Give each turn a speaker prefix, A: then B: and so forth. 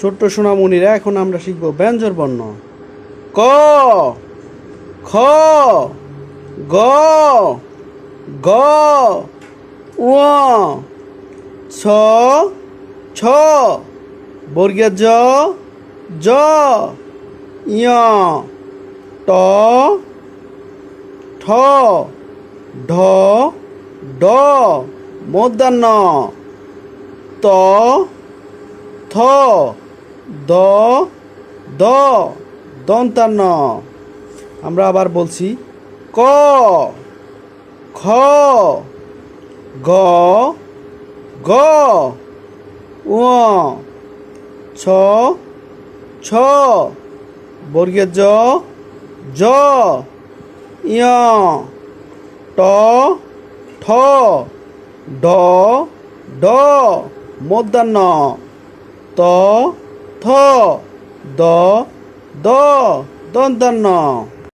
A: ছোট্ট সোনামণিরা, এখন আমরা শিখব ব্যঞ্জন বর্ণ। ক, খ, গ গ উ ছ ছ বর্গের জ জ ইয় ট, ঠ, ঢ, ড, মধ্যাহ্ন, ত, থ দ দ, দন্তান্ন। আমরা আবার বলছি ক, খ, গ গ উ ছ ছ, বর্গের জ জ ইয় ট, ঠ, ড ড, মধ্যাহ্ন, ত থ দ দ দন্তান্ন